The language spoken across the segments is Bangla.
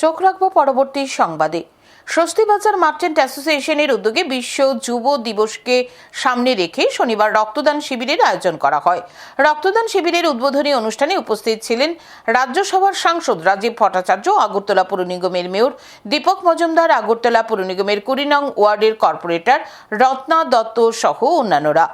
চোখ রাখব পরবর্তী সংবাদে। স্বস্তিবাজার মার্চেন্ট অ্যাসোসিয়েশনের উদ্যোগে বিশ্ব যুব দিবসকে সামনে রেখে শনিবার রক্তদান শিবিরের আয়োজন করা হয়। রক্তদান শিবিরের উদ্বোধনী অনুষ্ঠানে উপস্থিত ছিলেন রাজ্যসভার সাংসদ রাজীব ভট্টাচার্য, আগরতলা পুর নিগমের মেয়র দীপক মজুমদার, আগরতলা পুর নিগমের কুড়ি নং ওয়ার্ডের কর্পোরেটর রত্না দত্ত সহ অন্যান্যরা।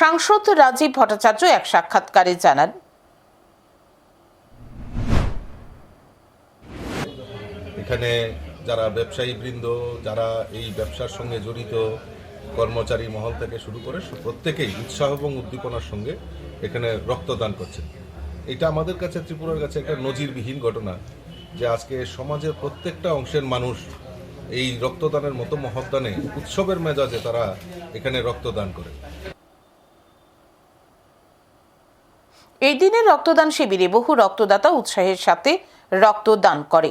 সাংসদ রাজীব ভট্টাচার্য এক সাক্ষাৎকারে জানান এখানে যারা ব্যবসায়ী বৃন্দ যারা এই ব্যবসার সঙ্গে জড়িত, কর্মচারী মহল থেকে শুরু করে প্রত্যেকেই উৎসাহ এবং উদ্দীপনার সঙ্গে এখানে রক্তদান করছেন। এটা আমাদের কাছে, ত্রিপুরার কাছে একটা নজিরবিহীন ঘটনা যে আজকে সমাজের প্রত্যেকটা অংশের মানুষ এই রক্তদানের মতো মহৎদানে উৎসবের মেজাজে তারা এখানে রক্তদান করে। এই দিনের রক্তদান শিবিরে বহু রক্তদাতা উৎসাহের সাথে রক্তদান করে।